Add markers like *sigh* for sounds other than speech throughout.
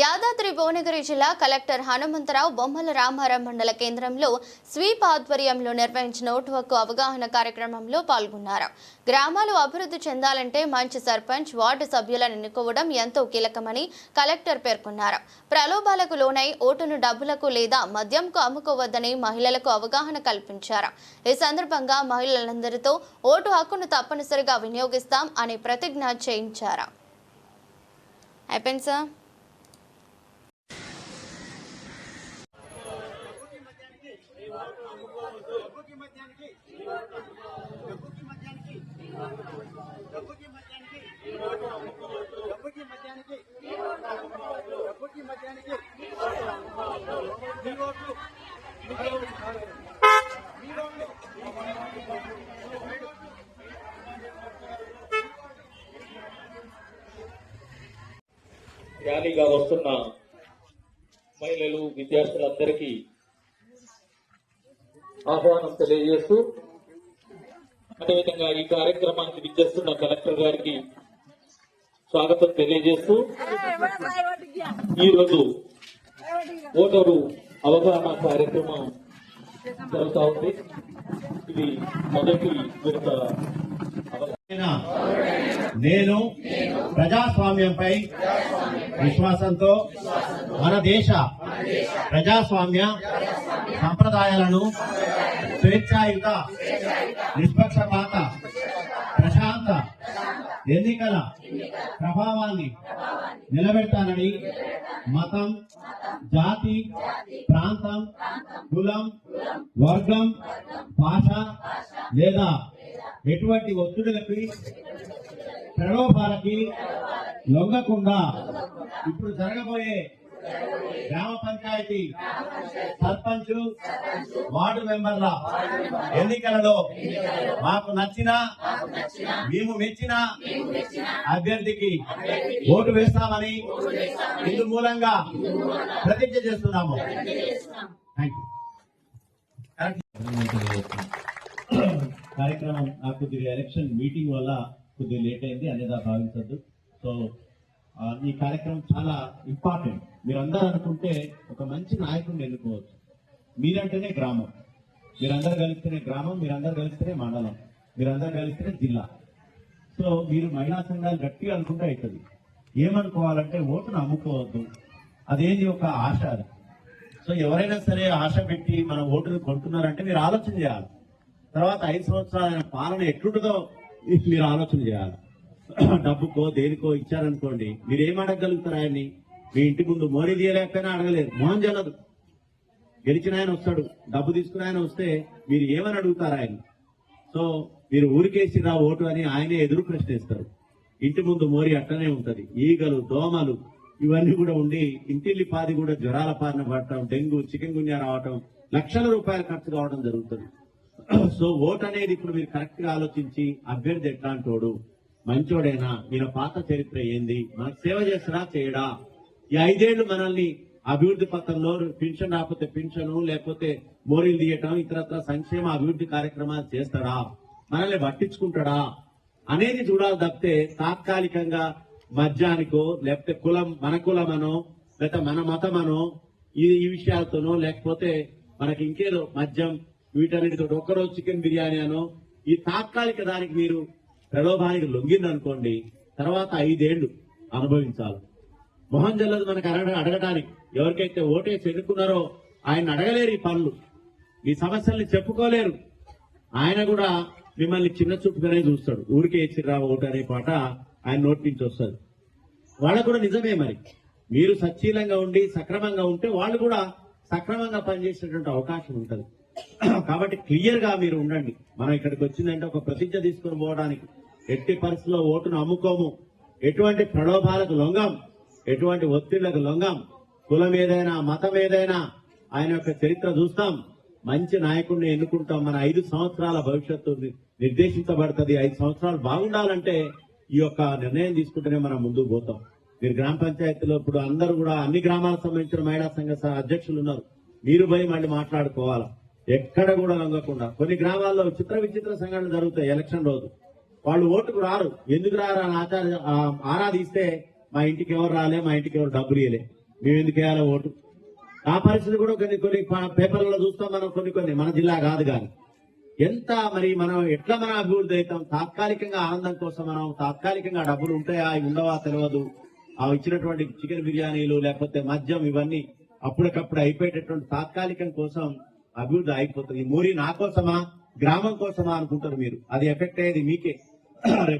యాదాద్రి భువనగిరి జిల్లా కలెక్టర్ హనుమంతరావు బొమ్మల రామారావు మండల కేంద్రంలో స్వీప్ ఆధ్వర్యంలో నిర్వహించిన ఓటు హక్కు అవగాహన కార్యక్రమంలో పాల్గొన్నారు. గ్రామాలు అభివృద్ధి చెందాలంటే మంచి సర్పంచ్ వార్డు సభ్యులను ఎన్నుకోవడం ఎంతో కీలకమని కలెక్టర్ పేర్కొన్నారు. ప్రలోభాలకు లోనై ఓటును డబ్బులకు లేదా మద్యంకు అమ్ముకోవద్దని మహిళలకు అవగాహన కల్పించారు. ఈ సందర్భంగా మహిళలందరితో ఓటు హక్కును తప్పనిసరిగా వినియోగిస్తాం అనే ప్రతిజ్ఞ చేయించారు. అయిపోయింది సార్. డబ్బుకి మద్యానికి డబ్బుకి మద్యానికి డబ్బుకి మద్యానికి డబ్బుకి మద్యానికి మీ ఓట్లు. మీ ఓట్లు. ర్యాలీగా వస్తున్న మహిళలు విద్యార్థులందరికీ ఆహ్వానం తెలియజేస్తూ అదేవిధంగా ఈ కార్యక్రమానికి విచ్చేస్తున్న కలెక్టర్ గారికి స్వాగతం తెలియజేస్తూ ఈరోజు ఓటరు అవగాహన కార్యక్రమం జరుగుతా ఉంది. ఇది మొదటి విడత నేను ప్రజాస్వామ్యంపై విశ్వాసంతో మన దేశ ప్రజాస్వామ్య సంప్రదాయాలను స్వేచ్ఛాయుత నిష్పక్షపాత ప్రశాంత ఎన్నికల ప్రభావాన్ని నిలబెడతానని మతం జాతి ప్రాంతం కులం వర్గం భాష లేదా ఎటువంటి ఒత్తిడులకి ప్రలోభాలకి లొంగకుండా ఇప్పుడు జరగబోయే గ్రామ పంచాయతీ సర్పంచ్ వార్డు మెంబర్ల ఎన్నికలలో మాకు నచ్చిన మేము మెచ్చిన అభ్యర్థికి ఓటు వేస్తామని ఇందు మూలంగా ప్రతిజ్ఞ చేస్తున్నాము. థ్యాంక్ యూ కార్యక్రమం నాకు కొద్దిగా ఎలక్షన్ మీటింగ్ వల్ల కొద్దిగా లేట్ అయింది అనేది భావించద్దు. సో ఈ కార్యక్రమం చాలా ఇంపార్టెంట్ మీరందరూ అనుకుంటే ఒక మంచి నాయకుడిని ఎన్నుకోవచ్చు. మీరంటేనే గ్రామం. మీరందరూ కలిస్తేనే గ్రామం మీరందరూ కలిస్తేనే మండలం మీరందరూ కలిస్తేనే జిల్లా. సో మీరు మహిళా సంఘాలు గట్టిగా అనుకుంటే అవుతుంది. ఏమనుకోవాలంటే ఓటును అమ్ముకోవద్దు. అదేది ఒక ఆశ అది. సో ఎవరైనా సరే ఆశ పెట్టి మన ఓటును కొంటున్నారంటే మీరు ఆలోచన చేయాలి. తర్వాత ఐదు సంవత్సరాల పాలన ఎట్లుంటుందో మీరు ఆలోచన చేయాలి. *clears throat* డబ్బుకో దేనికో ఇచ్చారనుకోండి మీరు ఏం అడగగలుగుతారు ఆయన్ని? మీ ఇంటి ముందు మోరీ తీయలేకపోయినా అడగలేరు మోహం చెల్లదు గెలిచిన ఆయన వస్తాడు డబ్బు తీసుకున్న ఆయన వస్తే మీరు ఏమని అడుగుతారు ఆయన సో మీరు ఊరికేసిరా ఓటు అని ఆయనే ఎదురు ప్రశ్నిస్తారు. ఇంటి ముందు మోరి అట్టనే ఉంటది ఈగలు దోమలు ఇవన్నీ కూడా ఉండి ఇంటిల్లి పాది కూడా జ్వరాల పారిన పడటం డెంగ్యూ చికెన్ గున్యా రావటం లక్షల రూపాయలు ఖర్చు కావడం జరుగుతుంది. *clears throat* సో ఓట్ అనేది ఇప్పుడు మీరు కరెక్ట్గా ఆలోచించి అభ్యర్థి ఎట్లాంటోడు? మంచోడేనా? ఈయన పాత చరిత్ర ఏంది? మనకు సేవ చేసినా చేయడా? ఈ ఐదేళ్ళు మనల్ని అభివృద్ధి పథంలో పింఛన్ రాకపోతే పింఛను లేకపోతే మోరీలు తీయటం ఇతరత్ర సంక్షేమ అభివృద్ధి కార్యక్రమాలు చేస్తాడా మనల్ని పట్టించుకుంటాడా? అనేది చూడాలి తప్పితే తాత్కాలికంగా మద్యానికో లేకపోతే కులం మన కులమనో లేకపోతే మన మతమనో ఈ ఈ విషయాలతోనో లేకపోతే మనకి ఇంకేదో మద్యం వీటన్నిటితో ఒక్కరోజు చికెన్ బిర్యానీ అనో ఈ తాత్కాలిక దానికి మీరు ప్రలోభానికి లొంగిందనుకోండి తర్వాత ఐదేళ్ళు అనుభవించాలి. మొహం జల్లదు మనకు అడగ అడగడానికి ఎవరికైతే ఓటేసి ఎన్నుకున్నారో ఆయన అడగలేరు ఈ పనులు. మీ సమస్యల్ని చెప్పుకోలేరు. ఆయన కూడా మిమ్మల్ని చిన్న చూపుగానే చూస్తాడు. ఊరికే ఇచ్చిరా ఓటు అనే పాట ఆయన నోటి నుంచి వస్తుంది. వాళ్ళకు కూడా నిజమే మరి. మీరు సచ్చీలంగా ఉండి సక్రమంగా ఉంటే వాళ్ళు కూడా సక్రమంగా పనిచేసేటువంటి అవకాశం ఉంటుంది. *clears throat* కాబట్టి క్లియర్గా మీరు ఉండండి. మనం ఇక్కడికి వచ్చిందంటే ఒక ప్రతిజ్ఞ తీసుకొని పోవడానికి ఎట్టి పరిస్థితుల్లో ఓటును అమ్ముకోము. ఎటువంటి ప్రలోభాలకు లొంగం ఎటువంటి ఒత్తిళ్ళకు లొంగం కులం ఏదైనా మతం ఏదైనా ఆయన యొక్క చరిత్ర చూస్తాం. మంచి నాయకుడిని ఎన్నుకుంటాం. మన ఐదు సంవత్సరాల భవిష్యత్తు నిర్దేశించబడుతుంది. ఐదు సంవత్సరాలు బాగుండాలంటే ఈ యొక్క నిర్ణయం తీసుకుంటేనే మనం ముందుకు పోతాం. మీరు గ్రామ పంచాయతీలో ఇప్పుడు అందరూ కూడా అన్ని గ్రామాలకు సంబంధించిన మహిళా సంఘ అధ్యక్షులు ఉన్నారు. మీరు పోయి మళ్ళీ మాట్లాడుకోవాలా? ఎక్కడ కూడా లొంగకుండా. కొన్ని గ్రామాల్లో చిత్ర విచిత్ర సంఘటనలు జరుగుతాయి. ఎలక్షన్ రోజు. వాళ్ళు ఓటుకు రారు. ఎందుకు రారు? అని ఆచార ఆరాధిస్తే మా ఇంటికి ఎవరు రాలే మా ఇంటికి ఎవరు డబ్బులు ఇయలే మేము ఎందుకు వేయాలి ఓటు? ఆ పరిస్థితి కూడా కొన్ని కొన్ని పేపర్లలో చూస్తాం మనం కొన్ని కొన్ని. మన జిల్లా కాదు కానీ. ఎంత మరి మనం ఎట్లా మనం అభివృద్ధి అవుతాం? తాత్కాలికంగా ఆనందం కోసం మనం తాత్కాలికంగా డబ్బులు ఉంటాయా? అవి ఉండవా? తెలియదు ఆ ఇచ్చినటువంటి చికెన్ బిర్యానీలు లేకపోతే మద్యం ఇవన్నీ అప్పటికప్పుడు అయిపోయేటటువంటి తాత్కాలికం కోసం అభివృద్ధి అయిపోతుంది. ఈ మోరీ నా కోసమా? గ్రామం కోసమా అనుకుంటారు మీరు. అది ఎఫెక్ట్ అయ్యేది మీకే.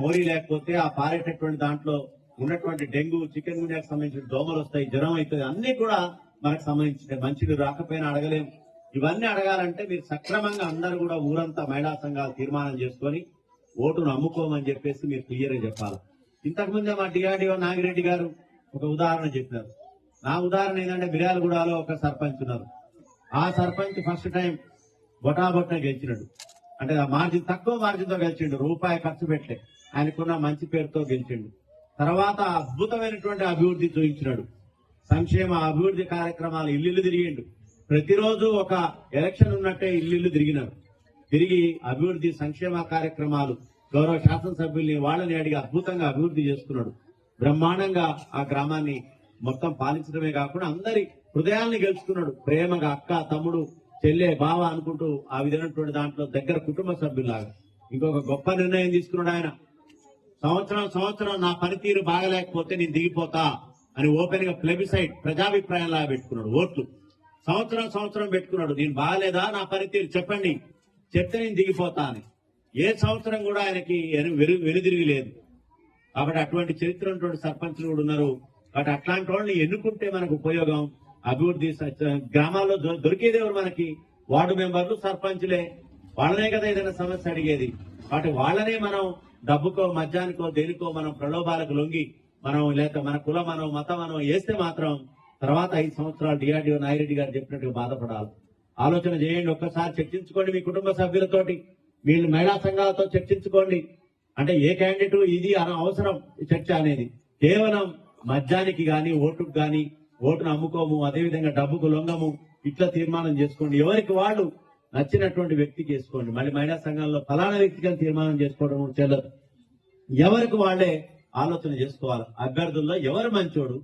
మోరీ లేకపోతే ఆ పారేటటువంటి దాంట్లో ఉన్నటువంటి డెంగ్యూ చికెన్ గుండెకి సంబంధించిన దోమలు వస్తాయి జ్వరం అవుతుంది అన్ని కూడా మనకు సంబంధించిన మంచిది రాకపోయినా అడగలేము. ఇవన్నీ అడగాలంటే మీరు సక్రమంగా అందరూ కూడా ఊరంతా మహిళా సంఘాలు తీర్మానం చేసుకొని ఓటును అమ్ముకోమని చెప్పేసి మీరు క్లియర్గా చెప్పాలి. ఇంతకుముందే మా డిఆర్డిఓ నాగిరెడ్డి గారు ఒక ఉదాహరణ చెప్పినారు నా ఉదాహరణ ఏంటంటే మిర్యాలగూడలో ఒక సర్పంచ్ ఉన్నారు. ఆ సర్పంచ్ ఫస్ట్ టైం బొటాబొట్న గెలిచినాడు. అంటే మార్జిన్ తక్కువ మార్జిన్తో గెలిచిండు. రూపాయి ఖర్చు పెట్టలే. ఆయనకున్న మంచి పేరుతో గెలిచిండు. తర్వాత అద్భుతమైనటువంటి అభివృద్ధి చూపించినాడు. సంక్షేమ అభివృద్ధి కార్యక్రమాలు ఇల్లు తిరిగిండు. ప్రతిరోజు ఒక ఎలక్షన్ ఉన్నట్టే ఇల్లు తిరిగినారు. తిరిగి అభివృద్ధి సంక్షేమ కార్యక్రమాలు గౌరవ శాసనసభ్యుల్ని వాళ్ళని అడిగి అద్భుతంగా అభివృద్ధి చేసుకున్నాడు. బ్రహ్మాండంగా ఆ గ్రామాన్ని మొత్తం పాలించడమే కాకుండా అందరి హృదయాల్ని గెలుచుకున్నాడు. ప్రేమగా అక్క తమ్ముడు చెల్లె బావ అనుకుంటూ ఆ విధమైనటువంటి దాంట్లో దగ్గర కుటుంబ సభ్యులాగా ఇంకొక గొప్ప నిర్ణయం తీసుకున్నాడు ఆయన. సంవత్సరం సంవత్సరం నా పనితీరు బాగలేకపోతే నేను దిగిపోతా అని ఓపెన్గా ప్లెబిసైడ్ ప్రజాభిప్రాయంలాగా పెట్టుకున్నాడు ఓట్లు. సంవత్సరం సంవత్సరం పెట్టుకున్నాడు నేను బాగలేదా నా పనితీరు చెప్పండి చెప్తే నేను దిగిపోతా అని. ఏ సంవత్సరం కూడా ఆయనకి వెను- వెనుదిరిగి లేదు కాబట్టి అటువంటి చరిత్ర ఉన్నటువంటి సర్పంచులు కూడా ఉన్నారు. కాబట్టి అట్లాంటి వాళ్ళని ఎన్నుకుంటే మనకు ఉపయోగం? అభివృద్ధి స- గ్రామాల్లో దొరికేది ఎవరు మనకి? వార్డు మెంబర్లు సర్పంచ్లే. వాళ్ళనే కదా ఏదైనా సమస్య అడిగేది. కాబట్టి వాళ్ళనే మనం డబ్బుకో మద్యానికో దేనికో మనం ప్రలోభాలకు లొంగి మనం లేక మన కుల మనం మతం మనం వేస్తే మాత్రం తర్వాత ఐదు సంవత్సరాలు డిఆర్డిఓ నాయిరెడ్డి గారు చెప్పినట్టుగా బాధపడాలి. ఆలోచన చేయండి ఒక్కసారి చర్చించుకోండి మీ కుటుంబ సభ్యులతోటి. వీళ్ళు మహిళా సంఘాలతో చర్చించుకోండి. అంటే ఏ క్యాండిడేట్ ఇది అన- అవసరం చర్చ అనేది. కేవలం మద్యానికి కానీ ఓటుకు కానీ ఓటును అమ్ముకోము అదేవిధంగా డబ్బుకు లొంగము. ఇట్లా తీర్మానం చేసుకోండి. ఎవరికి వాళ్ళు నచ్చినటువంటి వ్యక్తికి వేసుకోండి. మళ్ళీ మహిళా సంఘాల్లో ఫలానా వ్యక్తికి తీర్మానం చేసుకోవడం చెల్లదు. ఎవరికి వాళ్ళే ఆలోచన చేసుకోవాలి. అభ్యర్థుల్లో ఎవరు మంచోడు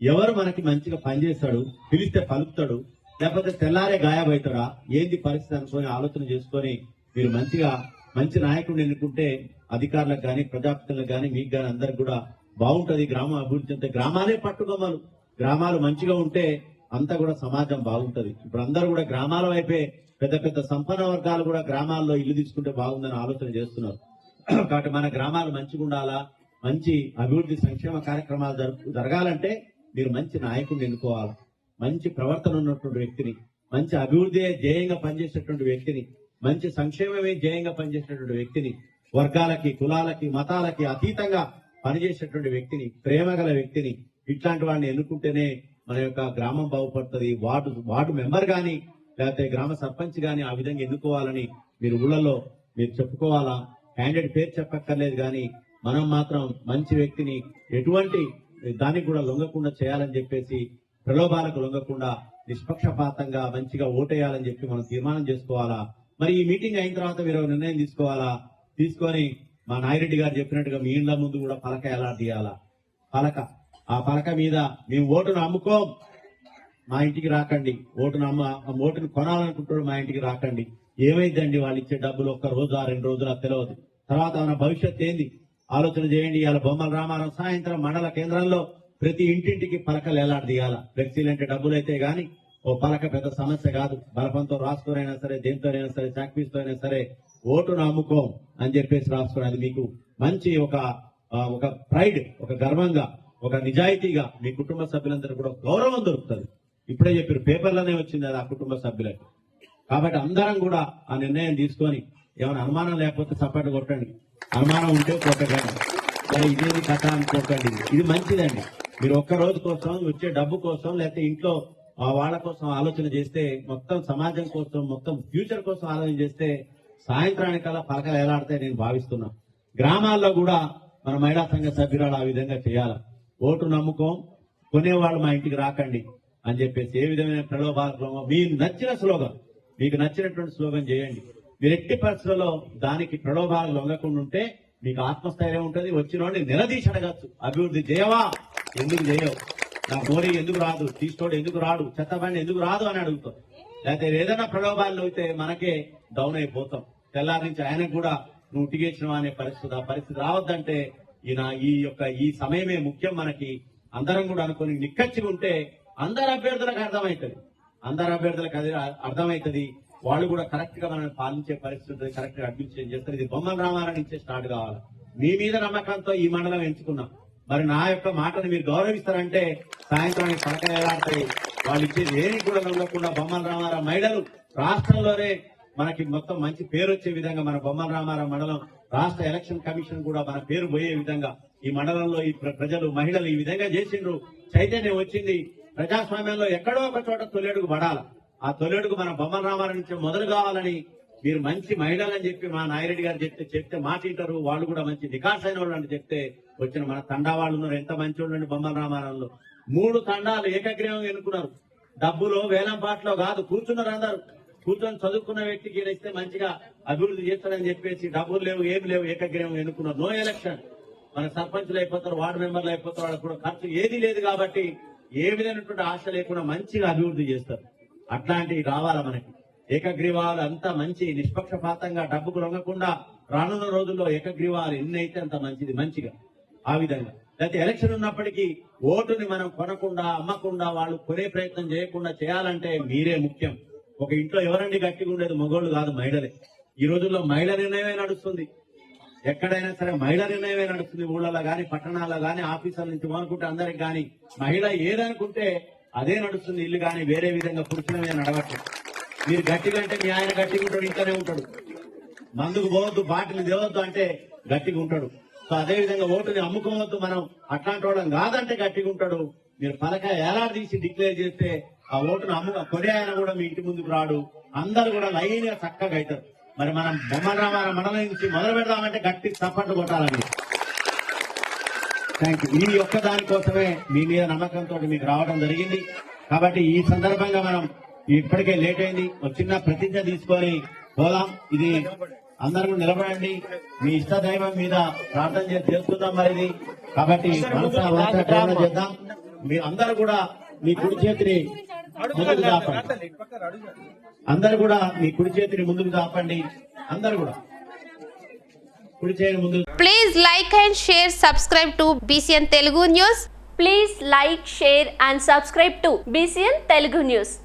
ఎవరు మనకి మంచిగా పనిచేస్తాడు పిలిస్తే పలుకుతాడు లేకపోతే తెల్లారే గాయబవుతాడా ఏంది పరిస్థితి అనుకొని ఆలోచన చేసుకొని మీరు మంచిగా మంచి నాయకుడిని ఎన్నుకుంటే అధికారులకు కానీ ప్రజాప్రతినిధులకు కానీ మీకు కానీ అందరికి కూడా బాగుంటది. గ్రామం అభివృద్ధి అంటే గ్రామాలే పట్టుకోమలు గ్రామాలు మంచిగా ఉంటే అంతా కూడా సమాజం బాగుంటది. ఇప్పుడు అందరూ కూడా గ్రామాల వైపే పెద్ద పెద్ద సంపన్న వర్గాలు కూడా గ్రామాల్లో ఇల్లు తీసుకుంటే బాగుందని ఆలోచన చేస్తున్నారు. కాబట్టి మన గ్రామాలు మంచిగా ఉండాలా మంచి అభివృద్ధి సంక్షేమ కార్యక్రమాలు జరగాలంటే మీరు మంచి నాయకుడిని ఎన్నుకోవాలి. మంచి ప్రవర్తన ఉన్నటువంటి వ్యక్తిని మంచి అభివృద్ధి ధ్యేయంగా పనిచేసేటువంటి వ్యక్తిని మంచి సంక్షేమమే ధ్యేయంగా పనిచేసేటువంటి వ్యక్తిని వర్గాలకి కులాలకి మతాలకి అతీతంగా పనిచేసేటువంటి వ్యక్తిని ప్రేమ గల వ్యక్తిని ఇట్లాంటి వాడిని ఎన్నుకుంటేనే మన యొక్క గ్రామం బాగుపడుతుంది. వార్డు వార్డు మెంబర్ గాని లేకపోతే గ్రామ సర్పంచ్ గాని ఆ విధంగా ఎన్నుకోవాలని మీరు ఊళ్ళలో మీరు చెప్పుకోవాలా? క్యాండిడేట్ పేరు చెప్పక్కర్లేదు కానీ మనం మాత్రం మంచి వ్యక్తిని ఎటువంటి దానికి కూడా లొంగకుండా చేయాలని చెప్పేసి ప్రలోభాలకు లొంగకుండా నిష్పక్షపాతంగా మంచిగా ఓటేయాలని చెప్పి మనం తీర్మానం చేసుకోవాలా? మరి ఈ మీటింగ్ అయిన తర్వాత మీరు నిర్ణయం తీసుకోవాలా? తీసుకొని మా నాయిరెడ్డి గారు చెప్పినట్టుగా మీ ఇండ్ల ముందు కూడా పలక ఎలా తీయాలా? పలక. ఆ పలక మీద మేము ఓటును అమ్ముకోం. మా ఇంటికి రాకండి. ఓటును అమ్మ ఆ ఓటును కొనాలనుకుంటాడు మా ఇంటికి రాకండి. ఏమైందండి? వాళ్ళు ఇచ్చే డబ్బులు ఒక్క రోజు ఆ రెండు రోజులు తెలియదు తర్వాత మన భవిష్యత్ ఏంది? ఆలోచన చేయండి. ఇవాళ బొమ్మల రామారావు సాయంత్రం మండల కేంద్రంలో ప్రతి ఇంటింటికి పలకలు ఎలాడదీయాల ఫ్లెక్సీలు అంటే డబ్బులు అయితే గాని ఓ పలక పెద్ద సమస్య కాదు. బలపంతో రాసుకోరైనా సరే దేనితోనైనా సరే చాక్పీస్తో అయినా సరే ఓటును అమ్ముకోం అని చెప్పేసి రాసుకోవడం అది మీకు మంచి ఒక ఒక ప్రైడ్ ఒక గర్వంగా ఒక నిజాయితీగా మీ కుటుంబ సభ్యులందరూ కూడా గౌరవం దొరుకుతుంది. ఇప్పుడే చెప్పారు పేపర్లోనే వచ్చింది అది ఆ కుటుంబ సభ్యులకు. కాబట్టి అందరం కూడా ఆ నిర్ణయం తీసుకొని ఏమైనా అనుమానం లేకపోతే సపోర్ట్ కొట్టండి. అనుమానం ఉంటే కొట్టకండి. ఇదేది కథ అనుకోకండి. ఇది మంచిదండి. మీరు ఒక్క రోజు కోసం వచ్చే డబ్బు కోసం లేకపోతే ఇంట్లో ఆ వాళ్ళ కోసం ఆలోచన చేస్తే మొత్తం సమాజం కోసం మొత్తం ఫ్యూచర్ కోసం ఆలోచన చేస్తే సాయంత్రానికల్లా పలకలు ఎలాడితే నేను భావిస్తున్నా. గ్రామాల్లో కూడా మన మహిళా సంఘ సభ్యురాలు ఆ విధంగా చేయాలి? ఓటు నమ్ముకోం కొనేవాళ్ళు మా ఇంటికి రాకండి అని చెప్పేసి ఏ విధమైన ప్రలోభాలు మీకు నచ్చిన స్లోగన్ మీకు నచ్చినటువంటి స్లోగన్ చేయండి. మీరు ఎట్టి పరిస్థితుల్లో దానికి ప్రలోభాలు లొంగకుండా ఉంటే మీకు ఆత్మస్థైర్యం ఉంటుంది వచ్చిన వాడిని నిలదీసి అడగచ్చు. అభివృద్ధి చేయవా? ఎందుకు చేయవు? నా గోరి ఎందుకు రాదు? తీసుకోడు ఎందుకు రాడు? చెత్తబండి ఎందుకు రాదు అని అడుగుతాం. లేకపోతే ఏదైనా ప్రలోభాలు అయితే మనకే డౌన్ అయిపోతాం. తెల్లారి నుంచి ఆయనకు కూడా నువ్వు టిగేసినవా అనే పరిస్థితి ఆ పరిస్థితి రావద్దంటే ఈయన ఈ యొక్క ఈ సమయమే ముఖ్యం మనకి. అందరం కూడా అనుకుని నిక్కచ్చిగా ఉంటే అందరు అభ్యర్థులకు అర్థమవుతుంది. అందరు అభ్యర్థులకు అది అర్థమవుతుంది. వాళ్ళు కూడా కరెక్ట్గా మనం పాలించే పరిస్థితి కరెక్ట్గా అడ్మినిస్ట్రేషన్ చేస్తారు. ఇది బొమ్మల రామారావు నుంచే స్టార్ట్ కావాలి. మీ మీద నమ్మకంతో ఈ మండలం ఎంచుకున్నాం. మరి నా యొక్క మాటను మీరు గౌరవిస్తారంటే సాయంత్రానికి పడక ఎలాంటి వాళ్ళు ఇచ్చే దేనికి కూడా లొంగకుండా బొమ్మల రామారావు మహిళలు రాష్ట్రంలోనే మనకి మొత్తం మంచి పేరు వచ్చే విధంగా మన బొమ్మల రామారావు మండలం రాష్ట్ర ఎలక్షన్ కమిషన్ కూడా మన పేరు పోయే విధంగా ఈ మండలంలో ఈ ప్ర- ప్రజలు మహిళలు ఈ విధంగా చేసిండ్రు. చైతన్యం వచ్చింది. ప్రజాస్వామ్యంలో ఎక్కడో ఒక చోట తొలేడుకు పడాలి. ఆ తొలేడుకు మన బొమ్మల రామారావు నుంచి మొదలు కావాలని మీరు మంచి మహిళలని చెప్పి మా నాయరెడ్డి గారు చెప్తే చెప్తే మాట వాళ్ళు కూడా మంచి నికాస్ అయిన వాళ్ళు అని చెప్తే వచ్చిన మన తండా వాళ్ళు ఉన్నారు. ఎంత మంచి ఉండండి బొమ్మల రామారావులో. మూడు తండాలు ఏకగ్రీవం ఎన్నుకున్నారు. డబ్బులో వేలం పాటలో కాదు కూర్చున్నారు అందరు. కూర్చొని చదువుకున్న వ్యక్తికి ఈయన ఇస్తే మంచిగా అభివృద్ధి చేస్తాడని చెప్పేసి డబ్బులు లేవు ఏమి లేవు ఏకగ్రీవం ఎన్నుకున్నారు నో ఎలక్షన్. మన సర్పంచ్లు అయిపోతారు వార్డు మెంబర్లు అయిపోతారు వాళ్ళకి కూడా ఖర్చు ఏది లేదు కాబట్టి ఏ విధమైనటువంటి ఆశ లేకుండా మంచిగా అభివృద్ధి చేస్తారు. అట్లాంటివి రావాలా మనకి? ఏకగ్రీవాలు అంతా మంచి నిష్పక్షపాతంగా డబ్బుకు లొంగకుండా రానున్న రోజుల్లో ఏకగ్రీవాలు ఎన్నైతే అంత మంచిది మంచిగా. ఆ విధంగా. లేకపోతే ఎలక్షన్ ఉన్నప్పటికీ ఓటుని మనం కొనకుండా అమ్మకుండా వాళ్ళు కొనే ప్రయత్నం చేయకుండా చేయాలంటే మీరే ముఖ్యం. ఒక ఇంట్లో ఎవరండి గట్టిగా ఉండేది? మగోళ్ళు కాదు మహిళలే. ఈ రోజుల్లో మహిళ నిర్ణయమే నడుస్తుంది. ఎక్కడైనా సరే మహిళ నిర్ణయమే నడుస్తుంది. ఊళ్ళలో కానీ పట్టణాల్లో కానీ ఆఫీసుల నుంచి అనుకుంటే అందరికి కానీ మహిళ ఏదనుకుంటే అదే నడుస్తుంది. ఇల్లు కానీ వేరే విధంగా పురుషుల మీద నడవట్లేదు. మీరు గట్టిగా అంటే మీ ఆయన గట్టిగా ఉంటాడు ఇంట్లోనే ఉంటాడు. మందుకు పోవద్దు బాటిల్ దేవద్దు అంటే గట్టిగా ఉంటాడు. సో అదే విధంగా ఓటుని అమ్ముకోవద్దు మనం. అట్లాంటి వాళ్ళం కాదంటే గట్టిగా ఉంటాడు. మీరు పలక ఎలా తీసి డిక్లేర్ చేస్తే ఆ ఓటును అమ్ము కొనే ఆయన కూడా మీ ఇంటి ముందుకు రాడు. అందరు కూడా లైన్గా చక్కగా అవుతారు. మరి మనం బొమ్మరామార మండలం నుంచి మొదలు పెడదామంటే గట్టి చప్పట్లు కొట్టాలండి థ్యాంక్ యూ ఈ ఒక్క దానికోసమే మీ మీద నమ్మకంతో మీకు రావడం జరిగింది. కాబట్టి ఈ సందర్భంగా మనం ఇప్పటికే లేట్ అయింది. ఒక చిన్న ప్రతిజ్ఞ తీసుకొని పోదాం. ఇది అందరూ నిలబడండి. మీ ఇష్ట దైవం మీద ప్రార్థన చేసి చేసుకుందాం మరి ఇది. కాబట్టి మనసు ప్రార్థన చేద్దాం. మీరు అందరూ కూడా మీ కుడి చేతిని ముందుకు దాపండి అందరూ కూడా మీ కుడి చేతిని ముందుకు దాపండి అందరూ కూడా కుడి చేతిని ముందుకు Please like and share, subscribe to BCN Telugu News. Please like, share and subscribe to BCN Telugu News.